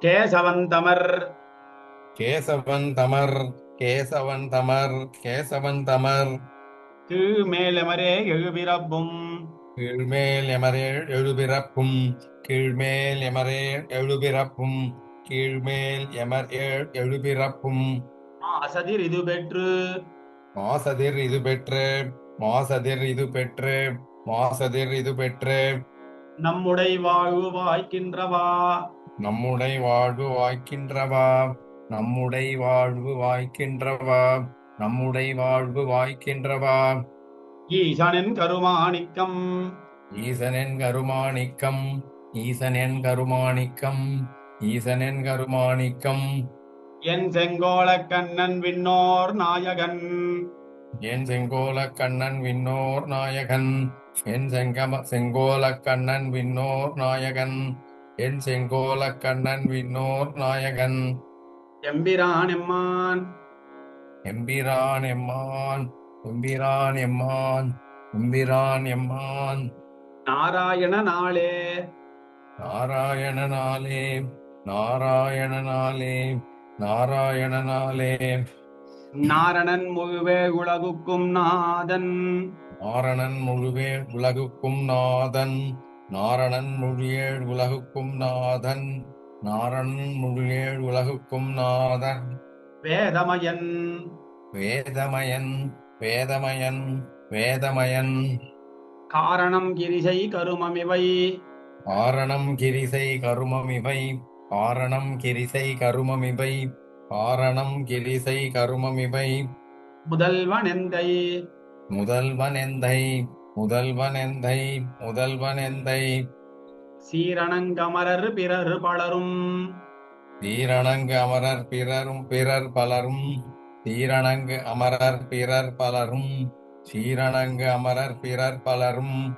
கேசவன் தமர் கேசவன் தமர் கேசவன் தமர் கேசவன் தமர் கீழ்மேலமரே எழுபிறப்பும். கீழ்மேல் எமரேழ் எழுபிறப்பும். கீழ்மேல் எமரேழ் எழுபிறப்பும். கீழ்மேல் எமர் ஏழ் எழுபிறப்பும். அசதிர் இது பெற்று. மாசதிர் இது பெற்று. மாசதிர் இது பெற்று. மாசதிர் இது பெற்று. நம்முடை வாழ்வு வாய்க்கின்றவா? நம்முடை வாழ்வு வாய்க்கின்றவா? நம்முடை வாழ்வு வாய்க்கின்றவா? நம்முடை வாழ்வு வாய்க்கின்றவா? ஈசனின் கருமாணிக்கம். ஈசனின் கருமாணிக்கம். ஈசனின் கருமாணிக்கம். ஈசனின் கருமாணிக்கம். என் செங்கோல கண்ணன் விண்ணோர் நாயகன். என் செங்கோல கண்ணன் விண்ணோர் நாயகன். என் செங்கம செங்கோல கண்ணன் விண்ணோர் நாயகன். என் செங்கோல கண்ணன் விண்ணோர் நாயகன். எம்பிரான் எம்மான் எம்பிரான் எம்மான் எம்பிரான் எம்மான் எம்பிரான் எம்மான் நாராயண நாளே நாராயணனாலே நாராயணனாலே நாராயணனாலே. நாரணன் முழுவே உலகுக்கும் நாதன். நாரணன் முழுவே உலகுக்கும் நாதன். நாரணன் மொழியேழ் உலகுக்கும் நாதன் நாரணன் மொழியேழ் உலகுக்கும் நாதன். வேதமயன். வேதமயன் வேதமயன் வேதமயன். காரணம் கிரிசை கருமமிவை. காரணம் கிரிசை கருமமிவை காரணம் கிரிசை கருமமிவை காரணம் கிரிசை கருமமிவை. முதல்வனெந்தை முதல்வனெந்தை. முதல்வனெந்தை முதல்வனெந்தை சீரணங்கமரர் பிறர் பலரும். தீரணங்கு அமரர் பிறரும் பிறர் பலரும். தீரணங்கு அமரர் பிறர் பலரும். சீரணங்கு அமரர் பிறர் பலரும்.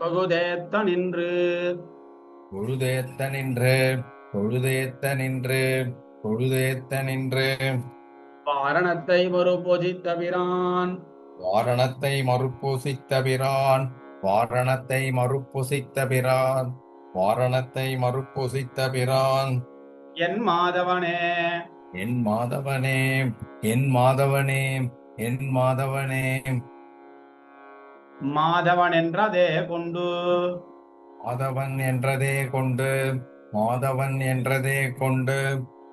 தொகுதேத்த நின்று. பொழுதேத்த நின்று. பொழுதேத்த நின்று. பொழுதேத்த நின்று. வாரணத்தை ஒரு பொதித்தபிரான் வாரணத்தை மறுப்பூசித்த பிரான் வாரணத்தை மறுப்பூசித்த பிரான் வாரணத்தை மறுப்பூசித்த பிரான் என் மாதவனே. என் மாதவனே என் மாதவனே என் மாதவனே. மாதவன் என்றதே கொண்டு. மாதவன் என்றதே கொண்டு மாதவன் என்றதே கொண்டு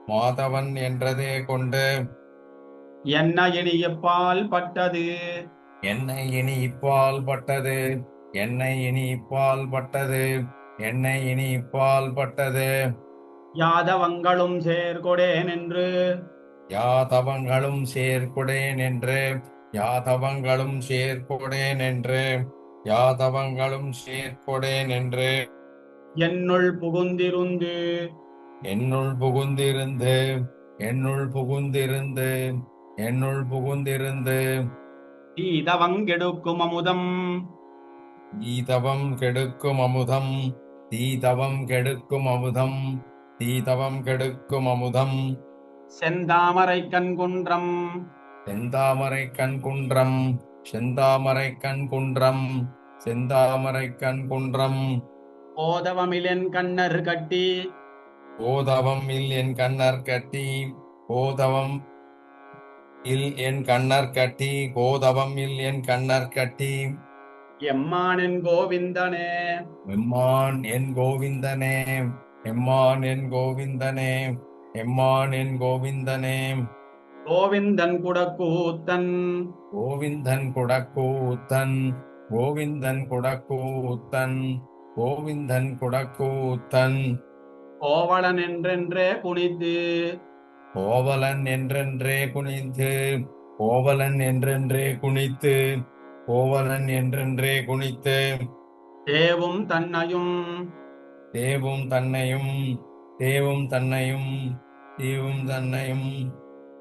மாதவன் என்றதே கொண்டு. என்ன இனியப்பால் பட்டது? என்னை இனி இப்பால் பட்டது. என்னை இனி இப்பால் பட்டது. என்னை இனி இப்பால் பட்டது. யாதவங்களும் சேர்கொடேன் என்று. யாதவங்களும் சேர்க்குடேன் என்று. யாதவங்களும் சேர்க்குடேன் என்று. யாதவங்களும் சேர்க்குடேன் என்று. என்னுள் புகுந்திருந்து. என்னுள் புகுந்திருந்து. என்னுள் புகுந்திருந்து. என்னுள் புகுந்திருந்து தீதவங்கெடுக்கும் அமுதம். தீதவம் கெடுக்கும் அமுதம். தீதவம் கெடுக்கும் அமுதம். தீதவம் கெடுக்கும் அமுதம். செந்தாமரை கண்குன்றம். செந்தாமரை கண் குன்றம் செந்தாமரை கண் குன்றம் செந்தாமரை கண் குன்றம் ஓதவமிலென் கண்ணர் கட்டி. ஓதவம் இல் என் கண்ணர் கட்டி. ஓதவம் இல் என் கண்ணர் கட்டி கோதவம் இல் என் கண்ணர் கட்டி. எம்மானின் கோவிந்தனே. எம்மான் என் கோவிந்தனே. எம்மான் என் கோவிந்தனே. எம்மான் என் கோவிந்தனே. கோவிந்தன் குடக்கூத்தன். கோவிந்தன் குடக்கூத்தன். கோவிந்தன் குடக்கூத்தன். கோவிந்தன் குடக்கூத்தன். கோவலன் என்றென்றே குனித்து கோவலன் என்றென்றே குனித்து கோவலன் என்றென்றே குனித்து கோவலன் என்றென்றே குனித்து. தேவும் தன்னையும் தேவும் தன்னையும் தேவும் தன்னையும் தீவும் தன்னையும்.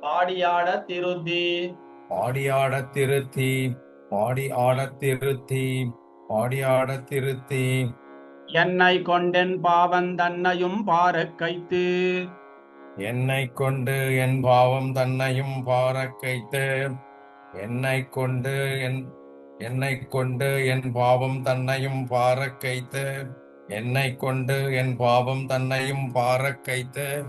பாடியாட திருத்தி. பாடியாடத் திருத்தி பாடி ஆடத் திருத்தி பாடியாடத் திருத்தி. என்னை கொண்டென் பாவன் தன்னையும் பாரக் கைத்து. என்னை கொண்டு என் பாவம் தன்னையும் பாரக் கைத்து என்னை கொண்டு என் என்னை கொண்டு என் பாவம் தன்னையும் பாரக் கைத்து என்னை கொண்டு என் பாவம் தன்னையும் பாரக் கைத்து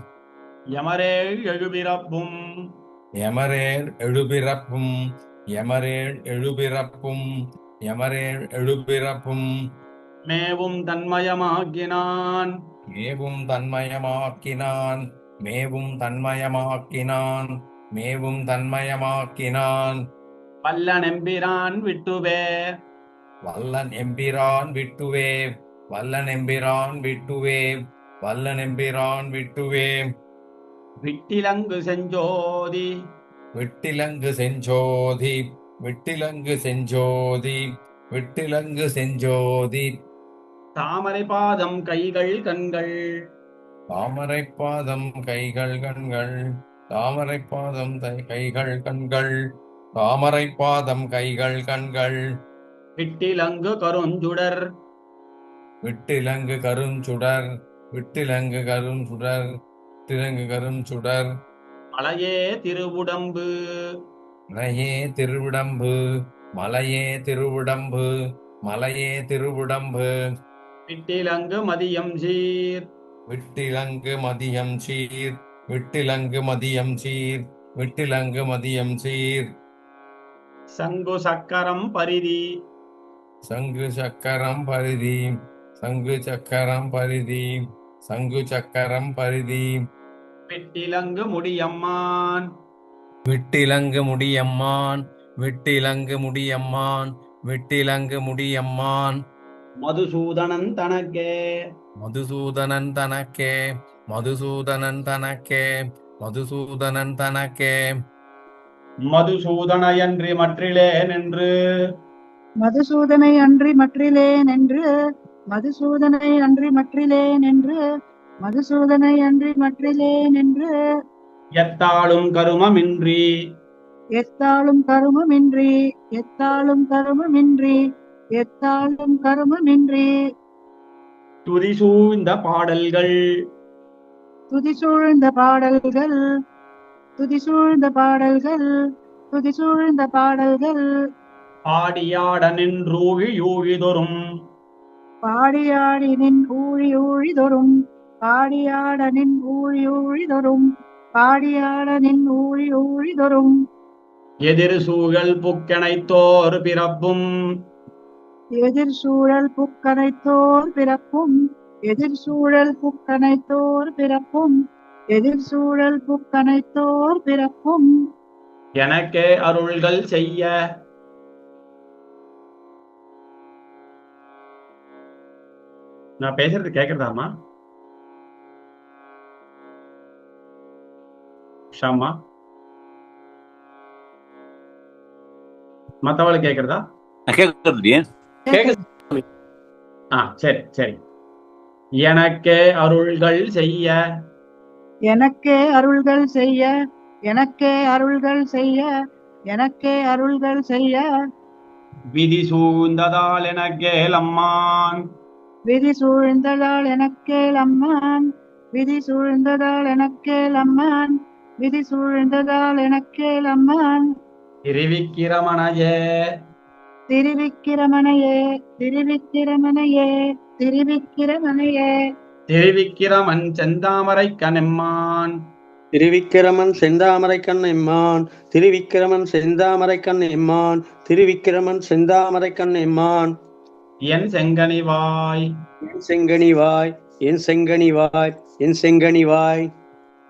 யமரேழ் எழுபிறப்பும் எமரேல் எழுபிறப்பும் எமரேல் எழுபிறப்பும் எமரேல் எழுபிறப்பும். மேவும் தன்மயமாக்கினான். மேவும் தன்மயமாக்கினான். மேவும் தன்மயமாக்கினான் மேவும் தன்மயமாக்கினான். வல்லன் எம்பிரான் விட்டுவே. வல்லன் எம்பிரான் விட்டுவே வல்லன் எம்பிரான் விட்டுவே வல்லன் எம்பிரான் விட்டுவே. விட்டிலங்கு செஞ்சோதி. விட்டிலங்கு செஞ்சோதி விட்டிலங்கு செஞ்சோதி விட்டிலங்கு செஞ்சோதி. தாமரை பாதம் கைகள் கண்கள். தாமரை பாதம் கைகள் கண்கள் தாமரை பாதம் கைகள் கண்கள் தாமரை பாதம் கைகள் கண்கள். விட்டிலங்கு கருஞ்சுடர். விட்டிலங்கு கருஞ்சுடர் விட்டிலங்கு கருஞ்சுடர் விட்டிலங்கு கருஞ்சுடர். மலையே திருவுடம்பு. மலையே திருவிடம்பு மலையே திருவிடம்பு மலையே திருவிடம்பு. விட்டிலங்கு மதியம் சீர். விட்டிலங்கு மதியம் சீர் விட்டிலங்கு மதியம் சீர் விட்டிலங்கு மதியம் சீர். சங்கு சக்கரம் பரிதி. சங்கு சக்கரம் பரிதி சங்கு சக்கரம் பரிதி சங்கு சக்கரம் பரிதி. விட்டிலங்கு முடியம்மான். விட்டிலங்கு முடியம்மான் விட்டிலங்கு முடியம்மான் விட்டிலங்கு முடியம்மான். மதுசூதனன் தனக்கே மதுசூதனன் தனக்கே மதுசூதனன் தனக்கே மதுசூதனன் தனக்கே மதுசூதனையன்றி மற்றிலேன் என்று மதுசூதனை அன்றி மற்றிலேன் என்று மதுசூதனை அன்றி மற்றிலேன் என்று மதுசூதனை அன்றி மற்றிலேன் என்று எத்தாளும் கருமமின்றி. எத்தாளும் கருமமின்றி. எத்தாளும் கருமமின்றி. எத்தாளும் கருமமின்றி. துதி சூழ்ந்த பாடல்கள். துதி சூழ்ந்த பாடல்கள். துதி சூழ்ந்த பாடல்கள். துதி சூழ்ந்த பாடல்கள். பாடியாட நின்றூழி யூழிதொரும் பாடியாடி நின் ஊழி ஊழி தொரும் பாடியாட நின் ஊழி ஊழி தொரும் பாடியாட நின் ஊழி ஊழி தொரும் எதிர் சூழல் புக்கணைத்தோர் பிறப்பும். எதிர் சூழல் புக்கனைத்தோர் பிறப்பும் எதிர் சூழல் புக்கனைத்தோர் பிறப்பும் எதிர் சூழல் புக்கனைத்தோர் பிறப்பும் எனக்கே அருள்கள் செய்ய. நான் பேசுறது கேக்குறதாமா ஷாமா மத்தவளுக்கு கேக்குறதா? கேட்கறது கேக்குது ஆ சரி சரி. எனக்கே அருள்கள் செய்ய. எனக்கே அருள்கள் செய்ய. எனக்கே அருள்கள் செய்ய. எனக்கே அருள்கள் செய்ய. விதி சூழ்ந்ததால் எனக்கே லம்மான் விதி சூழ்ந்ததால் எனக்கேல் அம்மான். விதி சூழ்ந்ததால் எனக்கேல் அம்மான். விதி சூழ்ந்ததால் எனக்கேல் அம்மான். திருவிக்கிரமணையே திருவிக்கிரமனையே திருவிக்கிரமனையே திருவிக்கிரமனையே. திருவிக்கிரமன் செந்தாமரை கனெம்மான் திருவிக்கிரமன் செந்தாமரை கண்ணெம்மான். திருவிக்கிரமன் செந்தாமரை கண்ணெம்மான். திருவிக்கிரமன் செந்தாமரை கண்ணெம்மான். என் செங்கனிவாய் என் செங்கனிவாய் என் செங்கனிவாய் என் செங்கனிவாய்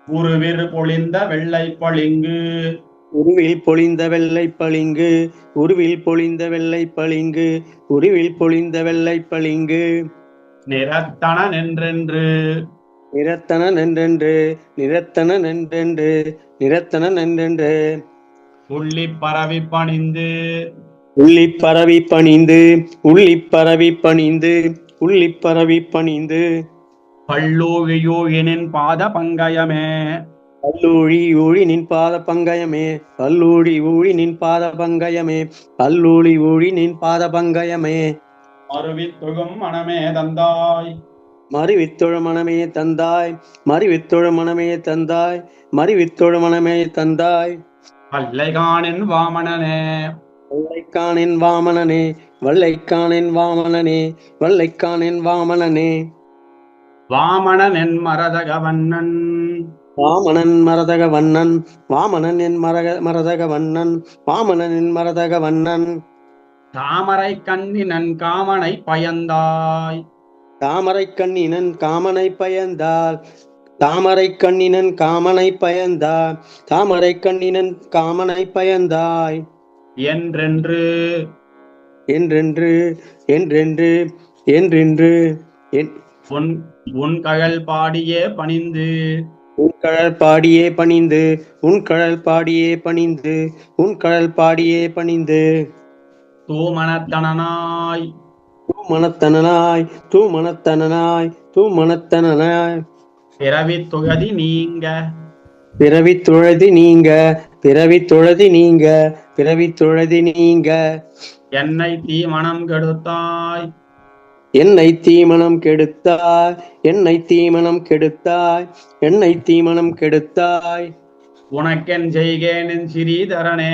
உருவிர் பொழிந்த வெள்ளை பளிங்கு. உருவில் பொழிந்த வெள்ளை பளிங்கு உருவில் பொழிந்த வெள்ளை பளிங்கு உருவில் பொழிந்த வெள்ளை பளிங்கு. நிறத்தன நின்றென்று. நிறத்தன நன்றென்று நிறத்தன நன்றென்று நிறத்தன நன்றென்று. உள்ளி பரவி பணிந்து. உள்ளி பரவி பணிந்து உள்ளி பரவி பணிந்து உள்ளி பரவி பணிந்து. பல்லூழியூழினின் பாத பங்கயமே கல்லூழி ஊழி நின் பாத பங்கயமே. கல்லூழி ஊழி நின் பாத பங்கயமே. கல்லூழி ஊழி நின் பாத பங்கயமே. மறுவித்துகும் மனமே தந்தாய். மறிவித்தொழ மனமே தந்தாய். மறிவித்தொழ மனமே தந்தாய். மறிவித்தொழ மனமே தந்தாய். அல்லைகானின் வாமனனே. கொள்ளைக்கானின் வாமனனே. வல்லைக்கானென் வாமனனே. வல்லைக்கானென் வாமனனே. வாமணன் என் மரதக வண்ணன் வாமனன் மரதக வண்ணன் வாமனன் என் மரக மரதக வண்ணன் வாமனன் என் மரதக வண்ணன். தாமரை கண்ணினன் காமனை பயந்தாய். தாமரை கண்ணினன் காமனை பயந்தால் தாமரை கண்ணினன் காமனை பயந்தாய் தாமரை கண்ணினன் காமனை பயந்தாய். என்றென்று? என்றென்று என்றென்று என்றென்று என் உன் உன் கழல் பாடியே பணிந்து. உன் கடல் பாடியே பணிந்து உன் கடல் பாடியே பணிந்து உன் கடல் பாடியே பணிந்து. தூமணத்தனனாய் தூ மனத்தனனாய் தூ மனத்தனனாய் தூ மனத்தனனாய் பிறவி துகதி நீங்க. பிறவி தொழுதி நீங்க பிறவி தொழுதி நீங்க பிறவி தொழுதி நீங்க. என்னை தீ மனம் கெடுத்தாய். என்னை தீமனம் கெடுத்தாய் என்னை தீமனம் கெடுத்தாய் என்னை தீமனம் கெடுத்தாய். உனக்கென் செய்கேன் என் சிறீதரனே.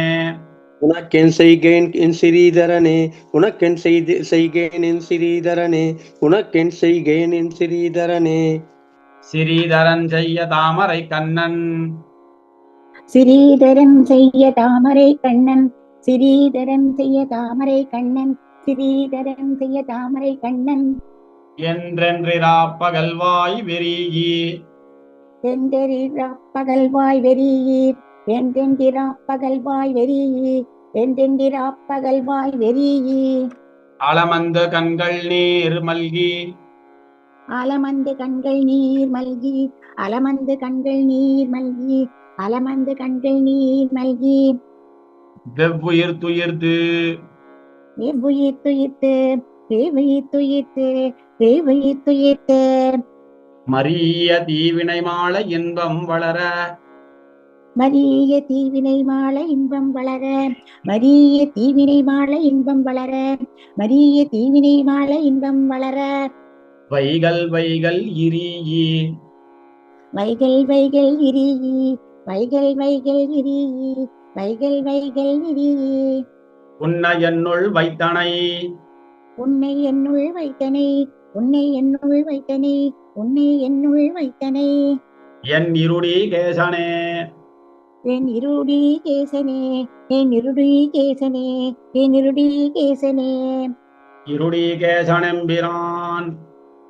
உனக்கென் செய்கேன் என் சிறீதரனே உனக்கென் செய்து செய்கேன் என் சிறீதரனே உனக்கென் செய்கேன் என் சிறீதரனே. சிறீதரன் செய்ய தாமரை கண்ணன். சிறீதரன் செய்ய தாமரை கண்ணன். சிறீதரன் செய்ய தாமரை கண்ணன். சிறீதரன் செய்ய தாமரை கண்ணன். என்றென்றிரா பகல்வாய் வெறியி. என்றெறிரா பகல்வாய் வெறியீர் என்றென்றிரா பகல்வாய் வெறியீர் என்றென்றிரா பகல்வாய் வெறியீர் அளமந்த கண்கள் நீர் மல்கி. அலமந்து கண்கள் நீர் மல்கி. அலமந்து கண்கள் நீர் மல்கி. அலமந்து கண்கள் நீர் மல்கி. வெவ்வுயிர் துயிர்த்து வெவ்வுயிர் துயிர்த்து வெவ்வுயிர் துயிர்த்து வெவ்வுயிர் துயிர்த்து மரிய தீவினை மாலை இன்பம் வளர. மரிய தீவினை மாலை இன்பம் வளர. மரிய தீவினை மாலை இன்பம் வளர. மரிய தீவினை மாலை இன்பம் வளர. வைகள் வைகள் இரியி வைகள் வைகள் இரியி வைகள் வைகள் இரியி வைகள் வைகள் இரியி உன்னை என்னுள் வைத்தனை. உன்னை என்னுள் வைத்தனை. உன்னை என்னுள் வைத்தனை. உன்னை என்னுள் வைத்தனை. என் இருடி கேசனே. என் இருடி கேசனே. என் இருடி கேசனே. என் இருடி கேசனே. இருடி கேசனெம்பிரான்.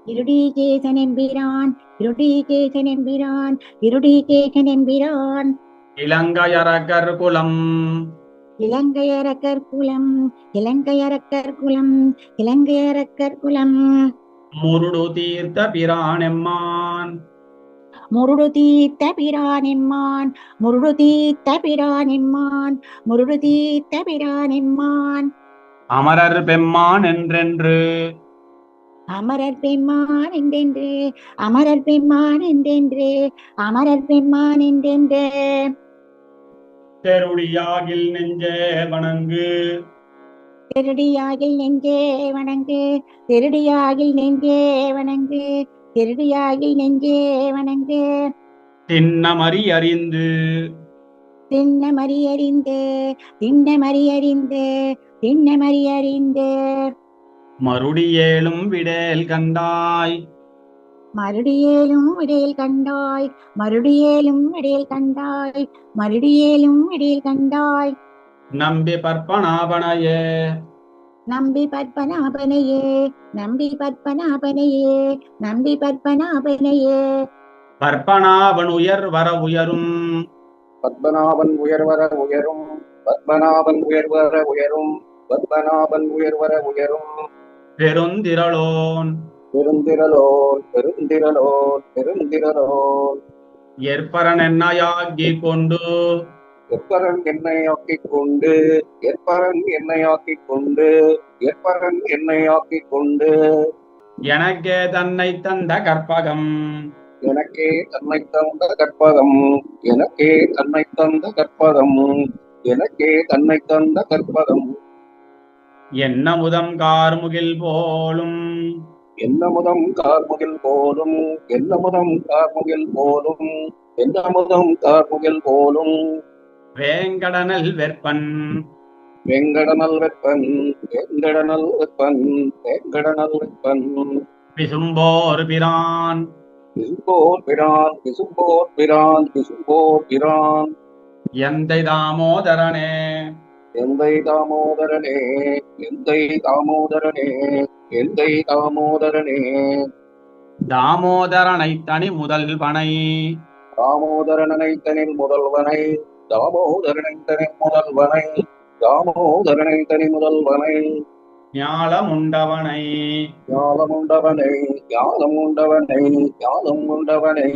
இருடி கேசனெம்பிரான். இருடி கேசனெம்பிரான். இருடி கேசனெம்பிரான். இலங்கையரகர் குலம். இலங்கையரக்கர் குலம் இலங்கையரக்கர் குலம் இலங்கையரக்கர் குலம். முருடு தீர்த்த பிரானெம்மான். முருடு தீர்த்த பிரானெம்மான் முருடு தீர்த்த பிரானெம்மான் முருடு தீர்த்த பிரானெம்மான். அமரர் பெம்மான் என்றென்று. அமரர் பெம்மான் என்றென்று அமரர் பெம்மான் என்றென்று அமரர் பெம்மான் என்றென்று. தெருடியாகில் நெஞ்சே வணங்கு. திருடியாகில் நெஞ்சே வணங்கு. திருடியாகில் நெஞ்சே வணங்கு. திருடியாகில் நெஞ்சே வணங்கு. தின்னமறி அறிந்து. திண்ண மறியறிந்து திண்ண மறியறிந்து திண்ண மறியறிந்து மறுடியேலும் விடேல் கண்டாய். மறுடியேலும் விடையில் கண்டாய் மறுடியேலும் விடையில் கண்டாய் மறுடியேலும் விடையில் கண்டாய். நம்பி பற்பனாபனையே. நம்பி பத்மநாபனையே நம்பி பத்மநாபனையே நம்பி பத்மநாபனையே பற்பனாவன் உயர் வர உயரும். பத்மநாபன் உயர்வர உயரும் பத்மநாபன் உயர்வர உயரும் பத்மநாபன் உயர்வர உயரும். பெருந்திரளோன். பெருந்திரலோன் பெருந்திரலோன் பெருந்திரலோன் ஏற்பரன் என்னையாக்கி கொண்டு. எப்பரன் என்னையாக்கிக் கொண்டு. எப்பரன் என்னையாக்கிக் கொண்டு. எப்பரன் என்னையாக்கிக் கொண்டு. எனக்கே தன்னை தந்த கற்பகம். எனக்கே தன்னை தந்த கற்பகம். எனக்கே தன்னை தந்த கற்பகம். எனக்கே தன்னை தந்த கற்பகம். என்ன முதம் கார்முகில் போலும். என்னமுதம் கார்முகில் போலும் என்னமுதம் கார்முகில் போலும் என்னமுதம் கார்முகில் போலும். வேங்கடனல் வெற்பன். வெங்கடனல் வெப்பன் வெங்கடனல் வெப்பன் வெங்கடனல் வெப்பன் விசும்போர் பிரான். விசும்போர் பிரான் விசும்போர் பிரான் விசும்போர் பிரான். எந்தை தாமோதரனே? எந்தை தாமோதரனே எந்தை தாமோதரனே எந்தை தாமோதரனே. தாமோதரனை தனி முதல் பனை தாமோதரனை தனில் முதல்வனை தாமோதரனை தனில் முதல்வனை தாமோதரனை தனி முதல்வனை. ஞாலம் உண்டவனை ஞானம் உண்டவனை ஞானம் உண்டவனை ஞானம் உண்டவனை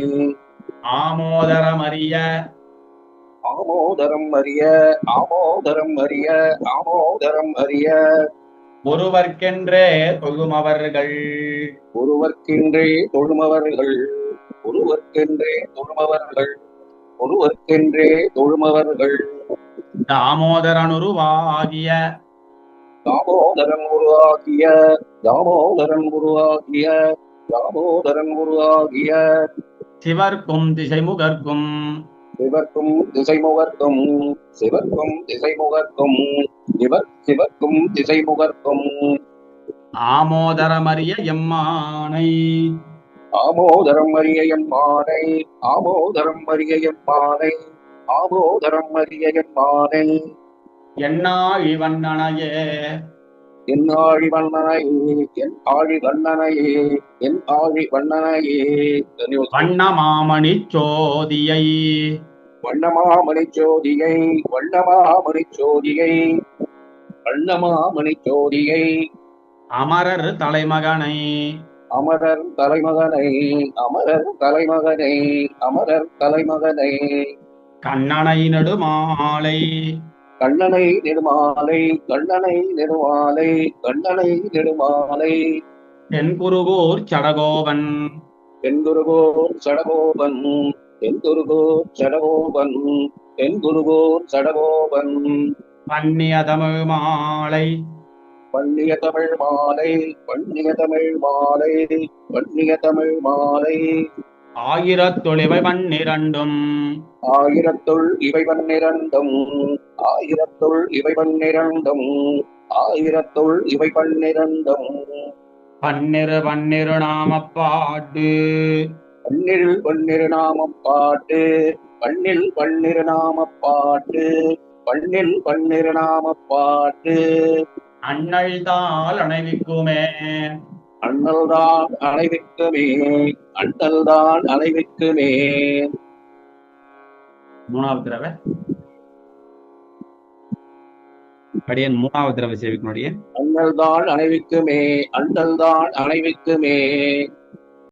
ஆமோதரமறிய ஆமோதரம் அறிய ஆமோதரம் அறிய ஆமோதரம் அறிய. ஒருவர்க்கென்றே தொழுமவர்கள். ஒருவர்க்கென்றே தொழுமவர்கள். ஒருவர்க்கென்றே தொழுமவர்கள். ஒருவர்க்கென்றே தொழுமவர்கள். தாமோதரன் உருவாகிய. தாமோதரன் உருவாகிய. தாமோதரன் உருவாகிய. தாமோதரன் உருவாகிய. சிவர்க்கும் திசைமுகர்க்கும். சிவர்க்கும் திசைமுகர்க்கும் சிவர்க்கும் திசைமுகர்க்கும் இவர் சிவர்க்கும் திசைமுகர்க்கும். ஆமோதரமறிய எம்மானை. ஆமோதரம் அறிய எம்மானை ஆமோதரம் அறிய எம்மானை ஆமோதரம் அறிய எம்மானை. எண்ணாழி வண்ணனையே. என் ஆழி வண்ணனையே என் ஆழி வண்ணனையே என் ஆழி வண்ணனையே. வண்ணமாமணி சோதியை. வண்ணமாமணி சோதியை வண்ணமாமணி சோதியை வண்ணமாமணி சோதியை அமரர் தலைமகனை. அமரர் தலைமகனை அமரர் தலைமகனை அமரர் தலைமகனை. கண்ணனை நெடுமாலை. கண்ணனை நெடுமாலை கண்ணனை நெடுமாலை கண்ணனை நெடுமாலை. தென்குருகூர் சடகோவன் தென்குருகோர் சடகோபன். தென்குருகோர் சடகோபன் தென்குருகோர் சடகோபன் பன்னிய தமிழ் மாலை பண்ணிய தமிழ் மாலை பண்ணிய தமிழ் மாலை பண்ணிய தமிழ் மாலை ஆயிரத்தொழிவை பன்னிரண்டும் ஆயிரத்துள் இவை பன்னிரண்டும் ஆயிரத்துள் இவை பன்னிரண்டும் ஆயிரத்துள் இவை பன்னிரண்டும் பன்னிரு பன்னிரு நாம பாட்டு பன்னில் பன்னிரு நாமம் பாட்டு. பன்னில் பன்னிரு நாம பாட்டு. பன்னில் பன்னிரு நாம பாட்டு. அண்ணல் தாள் அணைவிக்குமே. அண்ணல்தான் அணைவிக்குமே. அண்ணல்தான் அணைவிக்குமே. மூணாவது தடவை. அடியன் மூணாவது தடவை சேவிக்கணும் அண்ணல்தான் அணைவிக்குமே. அண்ணல்தான் அணைவிக்குமே.